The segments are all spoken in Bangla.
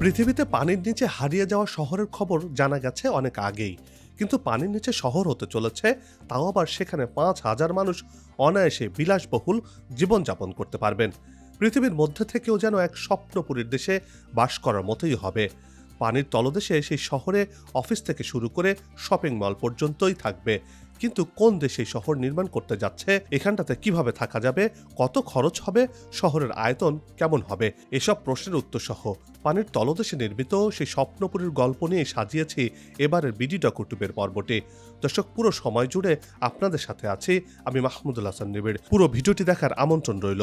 পৃথিবীতে পানির নিচে হারিয়ে যাওয়া শহরের খবর জানা গেছে অনেক আগেই। কিন্তু পানির নিচে শহর হতে চলেছে, তাও আবার সেখানে পাঁচ হাজার মানুষ অনায়াসে বিলাসবহুল জীবনযাপন করতে পারবেন। পৃথিবীর মধ্যে থেকেও যেন এক স্বপ্নপুরীর দেশে বাস করার মতোই হবে। পানির তলদেশে সেই শহরে অফিস থেকে শুরু করে শপিং মল পর্যন্তই থাকবে। কিন্তু কোন দেশে শহর নির্মাণ করতে যাচ্ছে, এখানটাতে কীভাবে থাকা যাবে, কত খরচ হবে, শহরের আয়তন কেমন হবে, এসব প্রশ্নের উত্তর সহ পানির তলদেশে নির্মিত সেই স্বপ্নপুরীর গল্প নিয়ে সাজিয়েছি এবারের বিডি ডকুটুবের পর্বটি। দর্শক, পুরো সময় জুড়ে আপনাদের সাথে আছি আমি মাহমুদুল হাসান নিবিড়। পুরো ভিডিওটি দেখার আমন্ত্রণ রইল।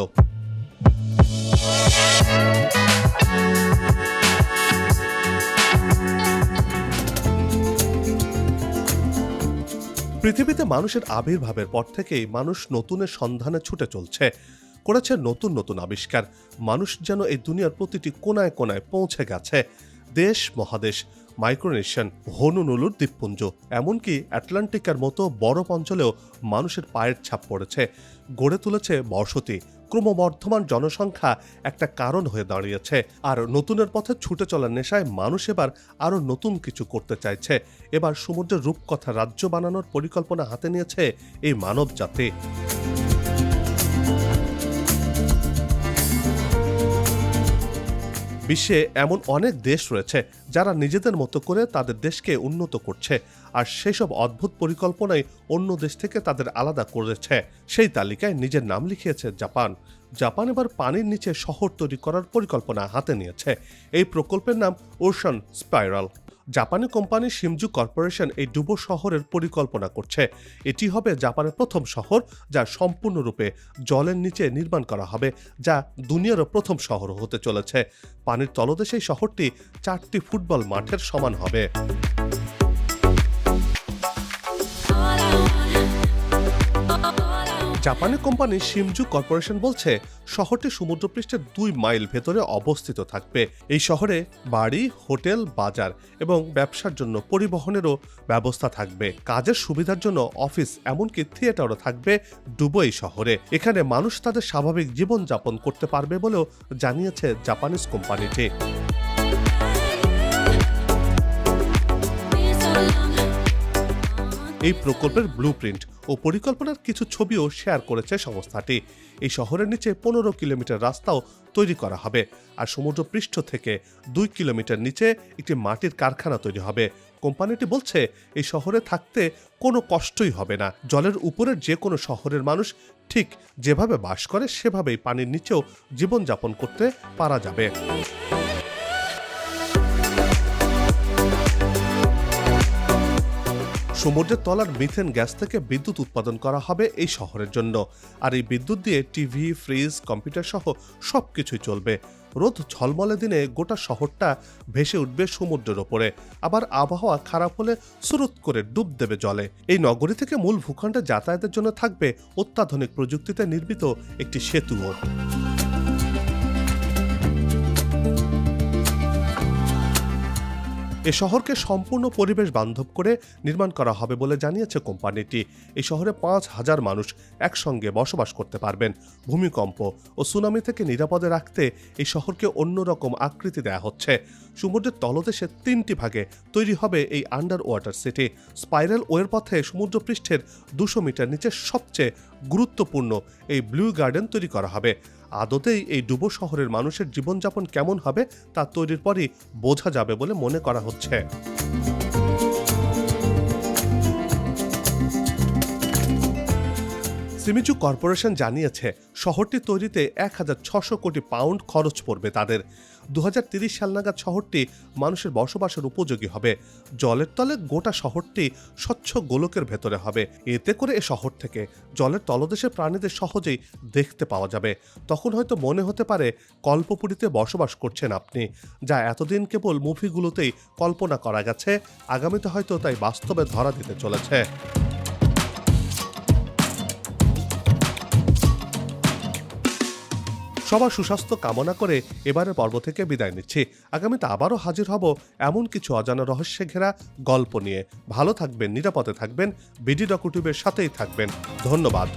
পৃথিবীতে মানুষের আবির্ভাবের পর থেকেই মানুষ নতুনের সন্ধানে ছুটে চলছে। করেছে নতুন নতুন আবিষ্কার। মানুষ যেন এই দুনিয়ার প্রতিটি কোনায় কোনায় পৌঁছে গেছে। দেশ, মহাদেশ মাইক্রোনেশিয়ান হনুনুলুর দ্বীপপুঞ্জ, এমনকি অ্যাটলান্টিকার মতো বরফ অঞ্চলেও মানুষের পায়ের ছাপ পড়েছে। গড়ে তুলেছে বসতি। ক্রমবর্ধমান জনসংখ্যা একটা কারণ হয়ে দাঁড়িয়েছে। আর নতুনের পথে ছুটে চলার নেশায় মানুষ এবার আরও নতুন কিছু করতে চাইছে। এবার সমুদ্রের রূপকথা রাজ্য বানানোর পরিকল্পনা হাতে নিয়েছে এই মানব জাতি বিশ্বে এমন অনেক দেশ রয়েছে যারা নিজেদের মতো করে তাদের দেশকে উন্নত করছে, আর সেসব অদ্ভুত পরিকল্পনাই অন্য দেশ থেকে তাদের আলাদা করেছে। সেই তালিকায় নিজের নাম লিখিয়েছে জাপান। জাপান এবার পানির নিচে শহর তৈরি করার পরিকল্পনা হাতে নিয়েছে। এই প্রকল্পের নাম ওশন স্পাইরাল জাপানি কোম্পানি সিমজু কর্পোরেশন এই ডুবো শহরের পরিকল্পনা করছে। এটি হবে জাপানের প্রথম শহর, যা সম্পূর্ণরূপে জলের নিচে নির্মাণ করা হবে, যা দুনিয়ারও প্রথম শহর হতে চলেছে। পানির তলদেশে শহরটি চারটি ফুটবল মাঠের সমান হবে। জাপানি কোম্পানি শিমজু কর্পোরেশন বলছে, শহরটি সমুদ্রপৃষ্ঠের দুই মাইল ভেতরে অবস্থিত থাকবে। এই শহরে বাড়ি, হোটেল, বাজার এবং ব্যবসার জন্য পরিবহনেরও ব্যবস্থা থাকবে। কাজের সুবিধার জন্য অফিস এমনকি থিয়েটারও থাকবে দুবই শহরে। এখানে মানুষ তাদের স্বাভাবিক জীবনযাপন করতে পারবে বলেও জানিয়েছে জাপানিজ কোম্পানিটি। এই প্রকল্পের ব্লুপ্রিন্ট ও পরিকল্পনার কিছু ছবিও শেয়ার করেছে সংস্থাটি। এই শহরের নিচে পনেরো কিলোমিটার রাস্তাও তৈরি করা হবে আর সমুদ্র পৃষ্ঠ থেকে দুই কিলোমিটার নিচে একটি মাটির কারখানা তৈরি হবে। কোম্পানিটি বলছে, এই শহরে থাকতে কোনো কষ্টই হবে না। জলের উপরের যে কোনো শহরের মানুষ ঠিক যেভাবে বাস করে, সেভাবেই পানির নিচেও জীবনযাপন করতে পারা যাবে। সমুদ্রের তলার মিথেন গ্যাস থেকে বিদ্যুৎ উৎপাদন করা হবে এই শহরের জন্য। আর এই বিদ্যুৎ দিয়ে টিভি, ফ্রিজ, কম্পিউটার সহ সব কিছুই চলবে। রোদ ঝলমলে দিনে গোটা শহরটা ভেসে উঠবে সমুদ্রের ওপরে। আবার আবহাওয়া খারাপ হলে সুরুত করে ডুব দেবে জলে। এই নগরী থেকে মূল ভূখণ্ডে যাতায়াতের জন্য থাকবে অত্যাধুনিক প্রযুক্তিতে নির্মিত একটি সেতুও এ শহরকে সম্পূর্ণ পরিবেশ বান্ধব করে নির্মাণ করা হবে বলে জানিয়েছে কোম্পানিটি। এই শহরে পাঁচ হাজার মানুষ একসঙ্গে বসবাস করতে পারবেন। ভূমিকম্প ও সুনামি থেকে নিরাপদে রাখতে এই শহরকে অন্যরকম আকৃতি দেওয়া হচ্ছে। সমুদ্রের তলদেশে তিনটি ভাগে তৈরি হবে এই আন্ডার ওয়াটার সিটি। স্পাইরাল ওয়ের পথে সমুদ্রপৃষ্ঠের দুশো মিটার নিচে সবচেয়ে গুরুত্বপূর্ণ এই ব্লু গার্ডেন তৈরি করা হবে। আদতেই এই ডুবো শহরের মানুষের জীবনযাপন কেমন হবে তা তৈরির পরই বোঝা যাবে বলে মনে করা হচ্ছে। সিমিচু কর্পোরেশন জানিয়েছে, শহরটি তৈরিতে এক হাজার ছশো কোটি পাউন্ড খরচ পড়বে তাদের। দু সাল নাগাদ শহরটি মানুষের বসবাসের উপযোগী হবে। জলের তলে গোটা শহরটি স্বচ্ছ গোলকের ভেতরে হবে। এতে করে এ শহর থেকে জলের তলদেশে প্রাণীদের সহজেই দেখতে পাওয়া যাবে। তখন হয়তো মনে হতে পারে, কল্পপুরীতে বসবাস করছেন আপনি, যা এতদিন কেবল মুভিগুলোতেই কল্পনা করা গেছে। আগামীতে হয়তো তাই বাস্তবে ধরা দিতে চলেছে। সবার সুস্বাস্থ্য কামনা করে এবারের পর্ব থেকে বিদায় নিচ্ছি। আগামীতে আবারও হাজির হব এমন কিছু অজানা রহস্যে ঘেরা গল্প নিয়ে। ভালো থাকবেন, নিরাপদে থাকবেন, বিডি ডকুটিউবের সাথেই থাকবেন। ধন্যবাদ।